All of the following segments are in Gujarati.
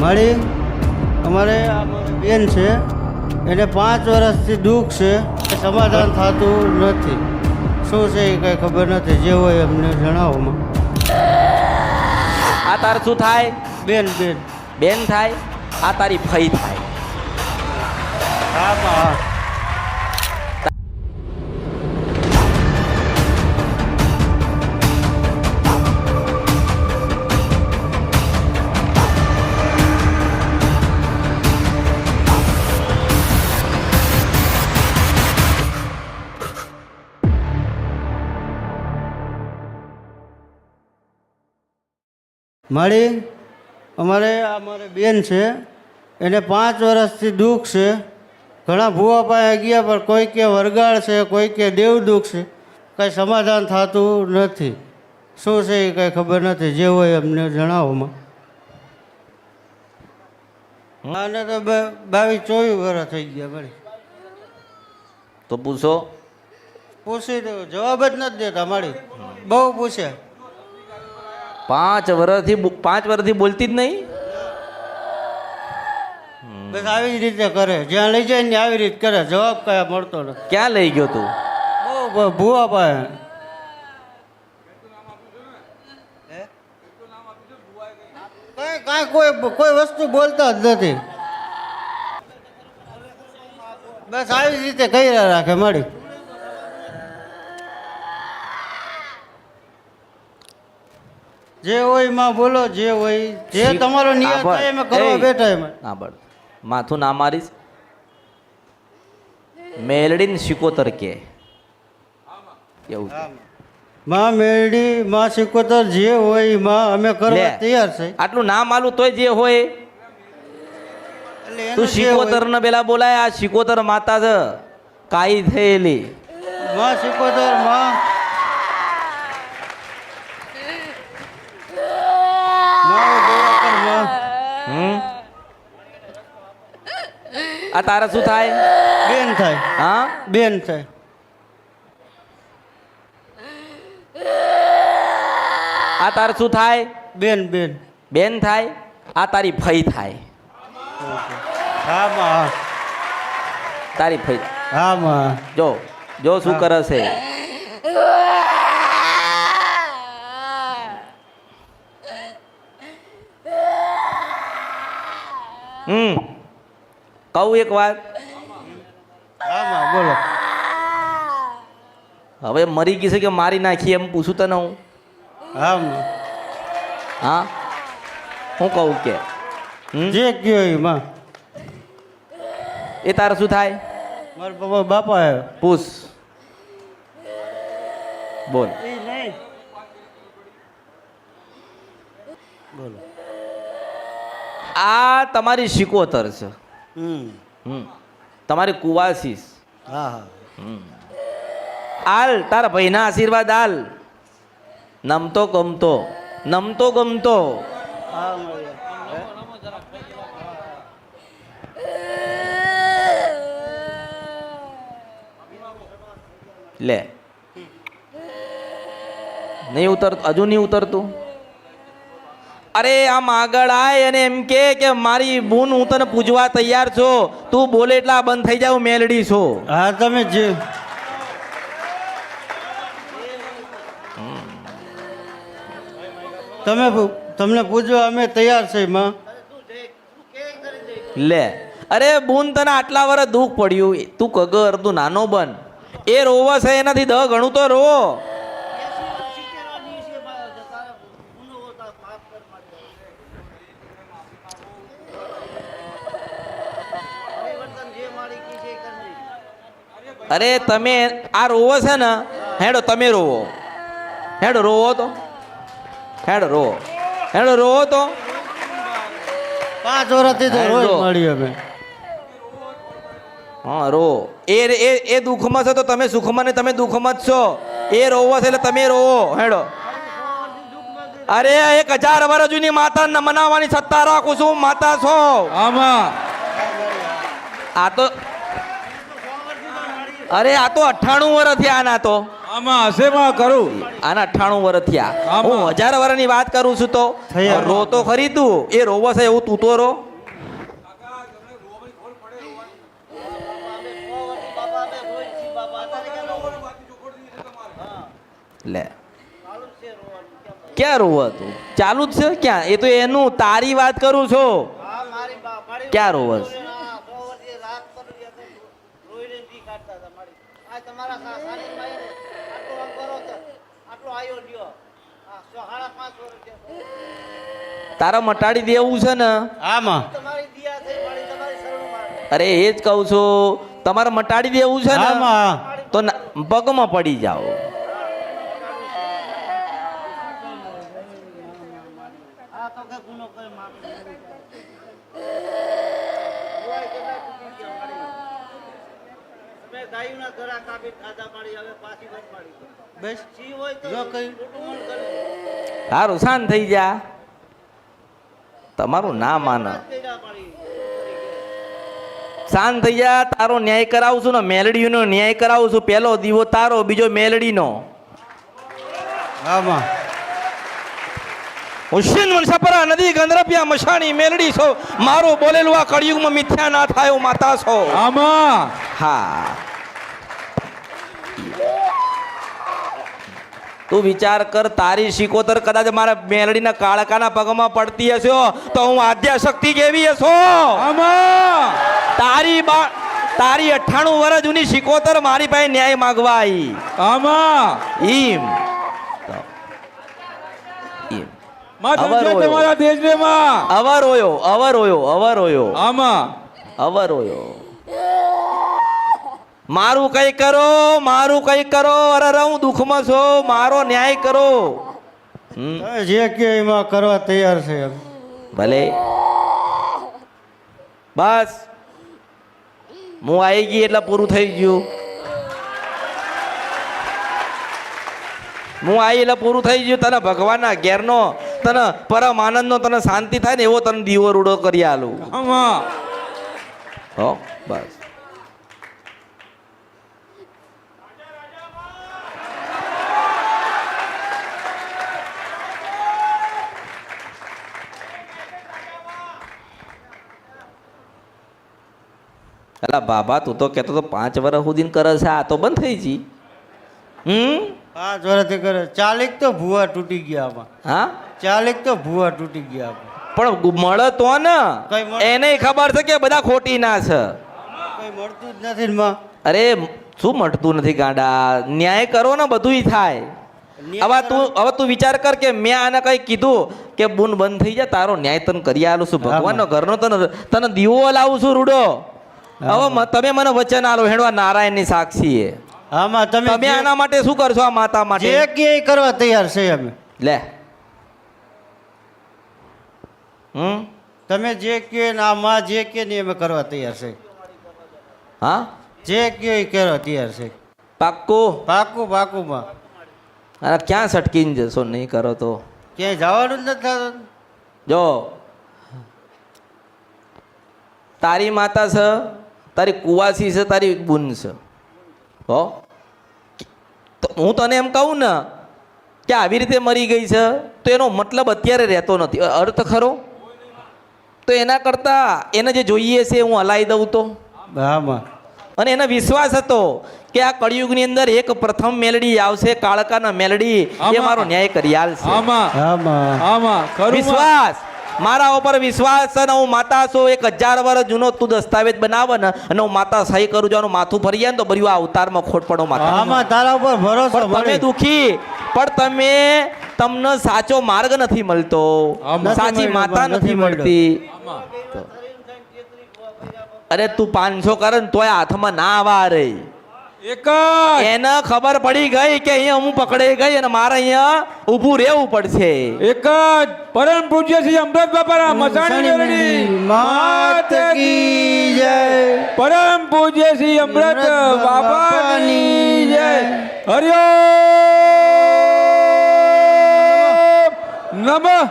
મારી અમારે આ બેન છે એને પાંચ વર્ષથી દુઃખ છે એ સમાધાન થતું નથી. શું છે એ કંઈ ખબર નથી જે હોય એમને જણાવોમાં આ તાર શું થાય? બેન બેન. બેન થાય? આ તારી ફઈ થાય. હા હા. મારી અમારે આ મારી બેન છે એને પાંચ વર્ષથી દુઃખ છે. ઘણા ભૂવા પાસે ગયા પણ કોઈ કે વરગાળ છે કોઈ કે દેવ દુઃખ છે. કંઈ સમાધાન થતું નથી. શું છે એ કંઈ ખબર નથી જે હોય અમને જણાવોમાં આને તો બાવીસ ચોવીસ વર્ષ થઈ ગયા મારી. તો પૂછો. પૂછી દો જવાબ જ નથી દેતા મારી બહુ પૂછ્યા પાંચ વર્ષથી પાંચ વર્ષથી બોલતી જ નહીં? બસ આવી રીતે કરે. જ્યાં લઈ જાય ને આવી રીતે કરે. જવાબ કયા મળતો નથી. ક્યાં લઈ ગયો તું? બહુ ભૂવા પાસે. કઈ કાંઈ કોઈ કોઈ વસ્તુ બોલતા જ નથી. બસ આવી રીતે કર્યા રાખે મળી. જે હોયમાં બોલો જે હોય જે તમારો નિયત થાય એમાં કરવા બેઠા એમાં. બળ. માથું ના મારીશ. મેલડીન શિકોતર કે. એવું માં મેળડી માં સિકોતર જે હોયમાં અમે કરવા તૈયાર છે. આટલું નામ આલું તોય જે હોય. તું શિકોતર ને પેલા બોલાય આ શિકોતર માતા છે કાઈ થયેલી. માં સિકોતરમાં માં દયા કરમાં હમ આ તારે શું થાય? બેન થાય. હા? બેન થાય. આ તારે શું થાય? બેન બેન. બેન થાય? આ તારી ફઈ થાય. હા માં. તારી ફઈ હા માં. જો જો શું કરે છે. હમ. કહું એક વાત? હા બોલો. હવે મરી ગઈ છે કે મારી નાખી એમ પૂછું તને હું? હા હા? હું કહું કે? જે કયો એ એ તારે શું થાય? મારા બાપા બાપા પૂછ. બોલ. બોલો. આ તમારી શિકોતર છે. તમારી કુવાસીસ હા હા. આલ તારા ભાઈના આશીર્વાદ આલ. નમતો ગમતો. નમતો ગમતો. લે. નહીં ઉતર હજુ નહીં ઉતરતું? અરે આમ આગળ આય અને એમ કે કે મારી બૂન હું તને પૂજવા તૈયાર છો. તું બોલે એટલે આ બંધ થઈ જાવ મેલડી છો. હા તમે જે. તમે તમને પૂછવા અમે તૈયાર છે માં. લે. અરે બૂન તને આટલા વર્ષ દુઃખ પડ્યું. તું કગર તું નાનો બન. એ રોવા છે એનાથી દહ ઘણું તો રોવો અરે તમે આ રોવો છે ને હેડો તમે રોવો. હેડો રોવો તો. હેડો રોવો. હેડો રોવો તો. પાંચ વર્ષથી તો રોજ મળી અમે હા રો એ એ એ દુઃખમાં છે તો તમે સુખમાં ને તમે દુઃખમાં જ છો. એ રોવો છે એટલે તમે રોવો. હેડો. અરે એક હજાર વર્ષ જૂની માતા મનાવવાની સત્તા રાખું છું માતા છો. આમાં. આ તો અરે આ તો અઠ્ઠાણું વર્ષ થયા આના તો. આમાં હસેમાં કરું. આના અઠ્ઠાણું વર્ષ થયા. હું હજાર વર્ષની વાત કરું છું તો. રો તો ખરી તું. એ રોવો છે એવું તું તો રો. લે. ક્યાં રોવો તું? ચાલુ જ છે ક્યાં? એ તો એનું તારી વાત કરું છો. ક્યાં રોવો છે? તારે મટાડી દેવું છે ને? આમાં? અરે એ જ કહું છું તમારે મટાડી દેવું છે ને? આમાં? તો પગમાં પડી જાઓ. બસ. જો કઈ સારું શાંત થઈ જા. તમારું ના માન. શાંત થઈ જા તારો ન્યાય કરાવું છું ને મેલડીનો ન્યાય કરાવું છું. પહેલો દીવો તારો બીજો મેલડીનો. આમાં. હુસેન વંશપરા નદી ગંદરપિયા મશાણી મેલડી છો. મારું બોલેલું આ કળિયુગમાં મિથ્યા ના થાય માતા છો. આમાં. હા. તું વિચાર કર તારી શિકોતર કદાચ મારા મેલડીના કાળકાના પગમાં પડતી હશો તો હું આદ્યા શક્તિ કેવી હશો તારી બા તારી અઠ્ઠાણું વર્ષ જૂની શિકોતર મારી પાસે ન્યાય માગવા આવી આમાં. ઈમ. અવર. તમારા અવર હોયો અવર હોયો આમાં. અવર હોયો મારું કઈ કરો મારું કઈ કરો અરે હું દુઃખમાં છું મારો ન્યાય કરો. જે કે એમાં કરવા તૈયાર છે ભલે. બસ. હું આવી ગઈ એટલે પૂરું થઈ ગયું. હું આવી એટલે પૂરું થઈ ગયું. તને ભગવાનના ઘેરનો તને પરમ આનંદનો તને શાંતિ થાય ને એવો તને દીવો રૂડો કરી આલું. હો બસ. અલા બાબા તું તો કહેતો તો પાંચ વર્ષ સુધી કરે છે આ તો બંધ થઈ જી. હમ? પાંચ વર્ષથી કરે. ચાલીક તો ભૂવા તૂટી ગયા આમાં. હા? ચાલીક તો ભૂવા તૂટી ગયા આમાં. પણ મળે તો ને. એને ખબર છે કે બધા ખોટી ના છે. કઈ મળતું જ નથી માં. અરે શું મળતું નથી ગાંડા? ન્યાય કરો ને બધુંય થાય. હવે તું હવે તું વિચાર કર કે મેં આને કઈ કીધું કે બુન બંધ થઈ જાય તારો ન્યાય તને કરી આલું છું. ભગવાનનો ઘરનો તને તને દીવો લાવું છું રૂડો. હવે તમે મને વચન આલો હેડવા નારાયણની સાક્ષી એ આમાં તમે તમે એના આના માટે શું કરશો આ માતા જે માટે કે કરવા તૈયાર છે અમે લે. હમ? તમે જે કે ને આ માં જે કે ને અમે કરવા તૈયાર છે. હા? જે કે કરવા તૈયાર છે. પાક્કું? પાકું પાકું માં અને ક્યાં સટકીને જશો? નહીં કરો તો. ક્યાંય જવાનું જ નથી થતું. જો. તારી માતા છે તારી કુવાસી છે તારી બુન છે. હો? તો હું તને એમ કહું ને કે આવી રીતે મરી ગઈ છે તો એનો મતલબ અત્યારે રહેતો નથી. અર્થ ખરો? તો એના કરતાં એને જે જોઈએ છે હું હલાવી દઉં તો? અને એને વિશ્વાસ હતો કે આ કળિયુગની અંદર એક પ્રથમ મેલડી આવશે કાળકાના મેલડી એ મારો ન્યાય કરી આલશે. આમાં આમાં આમાં વિશ્વાસ. મારા ઉપર વિશ્વાસ છે ને હું માતા છું. એક હજાર વર્ષ જૂનો તું દસ્તાવેજ બનાવે ને અને હું માતા સહી કરું છું. માથું ફરી જાય ને તો બર્યું આ અવતારમાં ખોટ પડો માતા તારા ઉપર ભરોસો તમે દુખી. પણ તમે તમને સાચો માર્ગ નથી મળતો. સાચી માતા નથી નથી મળતી. અરે તું પાંચસો કરે ને તોય હાથમાં ના આવા રે એક જ એને ખબર પડી ગઈ કે અહીંયા હું પકડાઈ ગઈ અને મારે અહીંયા ઊભું રહેવું પડશે. એક જ પરમ પૂજ્ય શ્રી અમૃત બાપાના મસાણી મેલડી માત કી જય. પરમ પૂજ્ય શ્રી અમૃત અમૃત બાપાની જય. બાપાની હરિઓમ નમઃ.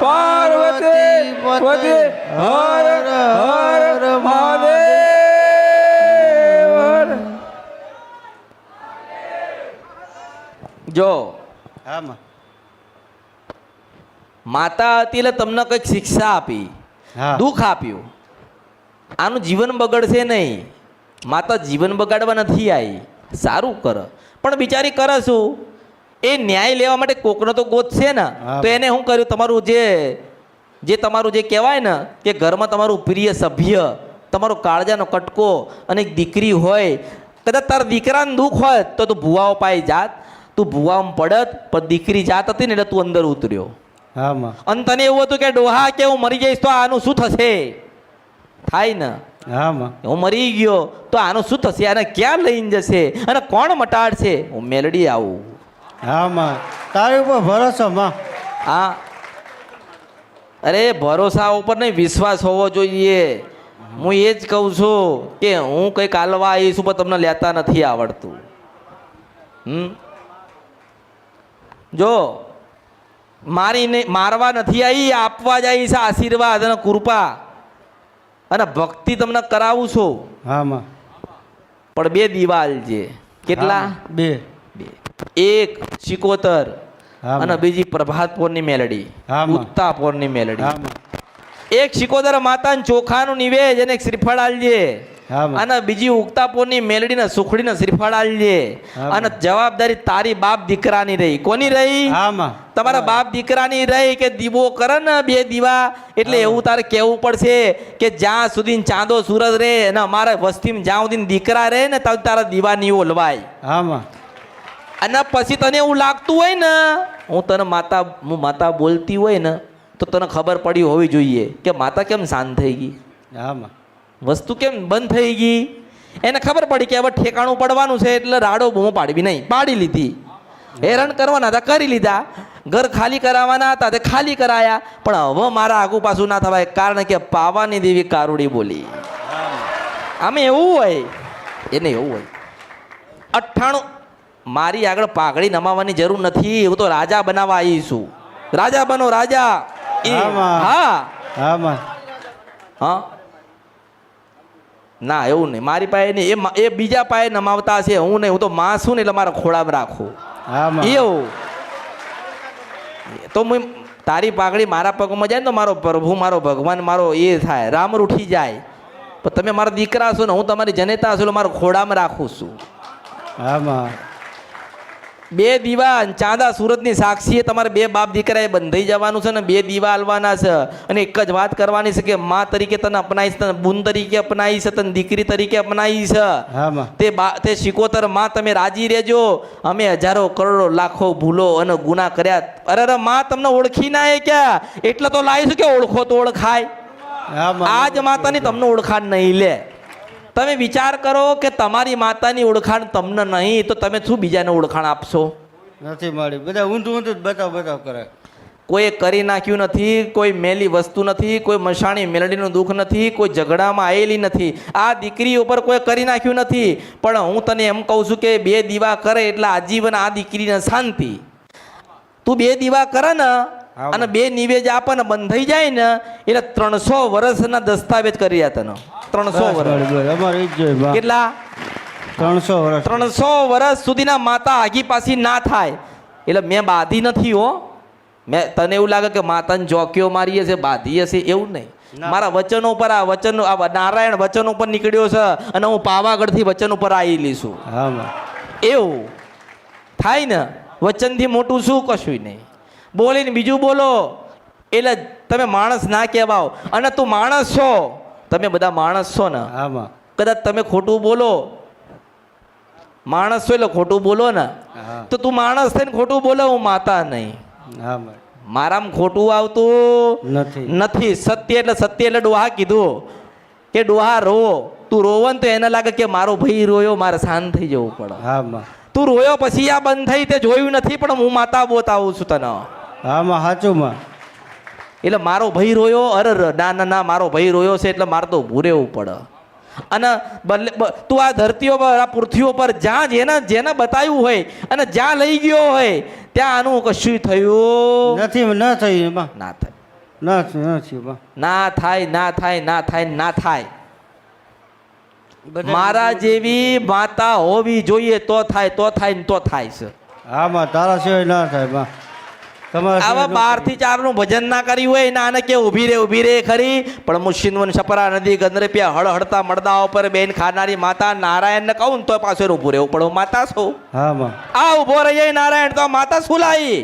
પાર્વતી પતે હર હર મહાદેવ. જો. હા માતા હતી એટલે તમને કંઈક શિક્ષા આપી. દુઃખ આપ્યું. આનું જીવન બગડશે નહીં. માતા જીવન બગાડવા નથી આવી. સારું કર. પણ બિચારી કરે શું? એ ન્યાય લેવા માટે કોકનો તો ગોત છે ને. તો એને શું કર્યું? તમારું જે જે તમારું જે કહેવાય ને કે ઘરમાં તમારું પ્રિય સભ્ય તમારો કાળજાનો કટકો અને એક દીકરી હોય કદાચ તારા દીકરાને દુઃખ હોય તો તું ભુવાઓ પાઈ જાત. તું ભૂવામ પડત પણ દીકરી જાત હતી ને એટલે તું અંદર ઉતર્યો. હા અને તને એવું હતું કે ડોહા કે હું મરી જઈશ તો આનું શું થશે? થાય ને? હા હું મરી ગયો તો આનું શું થશે? આને ક્યાં લઈને જશે? અને કોણ મટાડશે? હું મેલડી આવું. હા માં તારી ઉપર ભરોસો માં. હા. અરે ભરોસા ઉપર નહીં વિશ્વાસ હોવો જોઈએ. હું એ જ કહું છું કે હું કંઈક હાલવા આવીશ પણ તમને લેતા નથી આવડતું. હમ? જો મારીને મારવા નથી આવી આપવા જાય છે આશીર્વાદ અને કૃપા. અને ભક્તિ તમને કરાવું છું. હા પણ બે દિવાલ છે. કેટલા? બે. બે. એક સિકોતર અને બીજી પ્રભાત પોરની મેલડી. હા, પોરની મેલડી. એક સિકોતર માતાને ચોખાનું નિવેદ અને એક શ્રીફળ આલજે અને બીજી ઉગતાપોરની મેલડીને સુખડીને શ્રીફળ આલજે. હા, અને જવાબદારી તારી બાપ દીકરાની રહી. કોની રહી? તમારા બાપ દીકરાની રહી કે દીવો કરે ને બે દીવા? એટલે એવું તારે કહેવું પડશે કે જ્યાં સુધી ચાંદો સૂરજ રહે અને અમારા વસ્તીમાં જ્યાં સુધી દીકરા રહે ને ત્યાં તારા દીવા નહીં ઓલવાય. અને પછી તને એવું લાગતું હોય ને હું તને માતા હું માતા બોલતી હોય ને તો તને ખબર પડી હોવી જોઈએ કે માતા કેમ શાંત થઈ ગઈ? હા વસ્તુ કેમ બંધ થઈ ગઈ? એને ખબર પડી કે હવે ઠેકાણું પડવાનું છે એટલે રાડો બૂમો પાડવી નહીં. પાડી લીધી. હેરાન કરવાના હતા કરી લીધા. ઘર ખાલી કરાવવાના હતા તે ખાલી કરાયા. પણ હવે મારા આગુ પાછું ના થવાય કારણ કે પાવાની દેવી કારુડી બોલી. આમે એવું હોય. એને એવું હોય. અઠ્ઠાણું મારી આગળ પાઘડી નમાવાની જરૂર નથી. હું તો રાજા બનાવવા આવી છું. રાજા બનો રાજા. હા. હા હા. ના એવું નહીં. મારી પાસે નહીં એ એ બીજા પાસે નમાવતા છે હું નહીં. હું તો માં છું ને એટલે મારા ખોળામાં રાખું. એવું તો હું તારી પાઘડી મારા પગમાં જાય ને તો મારો પ્રભુ મારો ભગવાન મારો એ થાય. રામ રૂઠી જાય. પણ તમે મારા દીકરા છો ને હું તમારી જનેતા છું એટલે મારો ખોડામાં રાખું છું. હા માં. બે દીવા ચાંદા સુરતની સાક્ષીએ તમારે બે બાપ દીકરાએ બંધાઈ જવાનું છે ને બે દીવા આલવાના છે. અને એક જ વાત કરવાની છે કે મા તરીકે તને અપનાવીશ તને બુન તરીકે અપનાવીશ તને દીકરી તરીકે અપનાવીશ છે તે બા તે શિકોતરમાં તમે રાજી રહેજો. અમે હજારો કરોડો લાખો ભૂલો અને ગુના કર્યા. અરે અરે માં તમને ઓળખી ના એ ક્યાં? એટલે તો લાવીશું કે ઓળખો તો ઓળખાય? આજ માતાની તમને ઓળખાણ નહીં લે. તમે વિચાર કરો કે તમારી માતાની ઓળખાણ તમને નહીં તો તમે શું બીજાને ઓળખાણ આપશો? નથી મળી. બધા ઊંધું ઊંધું બતાવ બતાવ કરે. કોઈએ કરી નાખ્યું નથી કોઈ મેલી વસ્તુ નથી કોઈ મશાણી મેલડીનું દુઃખ નથી કોઈ ઝઘડામાં આવેલી નથી. આ દીકરી ઉપર કોઈ કરી નાખ્યું નથી. પણ હું તને એમ કહું છું કે બે દીવા કરે એટલે આજીવન આ દીકરીને શાંતિ. તું બે દીવા કરે ને. અને બે નિવેજ આપણને બંધ બંધાઈ જાય ને એટલે ત્રણસો વર્ષના દસ્તાવેજ કરી તને. ત્રણસો વર્ષ. કેટલા? ત્રણસો વર્ષ. ત્રણસો વર્ષ સુધીના માતા આગી પાછી ના થાય. એટલે મેં બાધી નથી હો. મેં તને એવું લાગે કે માતાને જોકીઓ મારી હશે બાધી હશે એવું નહીં. મારા વચનો ઉપર આ વચન આ નારાયણ વચન ઉપર નીકળ્યો છે અને હું પાવાગઢથી વચન ઉપર આવી લઈશું એવું. થાય ને વચનથી મોટું શું કશું નહીં. બોલીને બીજું બોલો. એટલે તમે માણસ ના કહેવાઓ. અને તું માણસ છો. તમે બધા માણસ છો ને. કદાચ તમે ખોટું બોલો. માણસ છો એટલે ખોટું બોલો ને. તો તું માણસ થઈને ખોટું બોલો હું માતા નહીં. મારામ ખોટું આવતું નથી. સત્ય એટલે સત્ય એટલે ડોહા કીધું કે ડોહા રોવો તું રોવો ને તો એને લાગે કે મારો ભાઈ રોયો મારે શાંત થઈ જવું પડે. હા તું રોયો પછી આ બંધ થઈ તે જોયું નથી પણ હું માતા બોતાવું છું તને. હા સાચુંમાં એટલે મારો ભાઈ રોયો અરે ના ના ના મારો ભાઈ રોયો છે એટલે મારે તો ભૂરેવું પડે. અને બદલે તું આ ધરતીઓ પર આ પૃથ્વીઓ પર જ્યાં જેને જેને બતાવ્યું હોય અને જ્યાં લઈ ગયો હોય ત્યાં આનું કશું થયું? નથી ન થયું એમાં. ના થાય. નથી નથી ના થાય ના થાય ના થાય ના થાય મારા જેવી માતા હોવી જોઈએ તો થાય તો થાય ને તો થાય છે. હા માં તારા સિવાય ના થાય તમારા આવા બારથી ચારનું ભજન ના કર્યું હોય ના આને કે ઊભી રે ઊભી રે ખરી. પણ મુશિનવન સપરા નદી ગંદરપિયા હળ હળતા મળદા ઉપર બેન ખાનારી માતા નારાયણ ને કહું ને તો પાછળ ઉભું રહેવું હું માતા છું. આ ઊભો રહીએ નારાયણ તો માતા શું લાવી?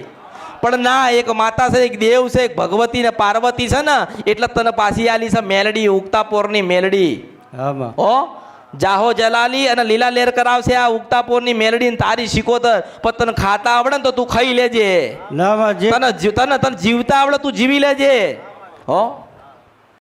પણ ના એક માતા છે એક દેવ છે એક ભગવતી ને પાર્વતી છે ને એટલે તને પાછી આલી છે મેલડી ઉગતા પોરની મેલડી. હા હો? જાહો જલાલી અને લીલા લેર કરાવશે આ ઉગતા પોરની મેલડી ને તારી શીખોતર પણ તને ખાતા આવડે ને તો તું ખાઈ લેજે. તને તને તને જીવતા આવડે તું જીવી લેજે. હો?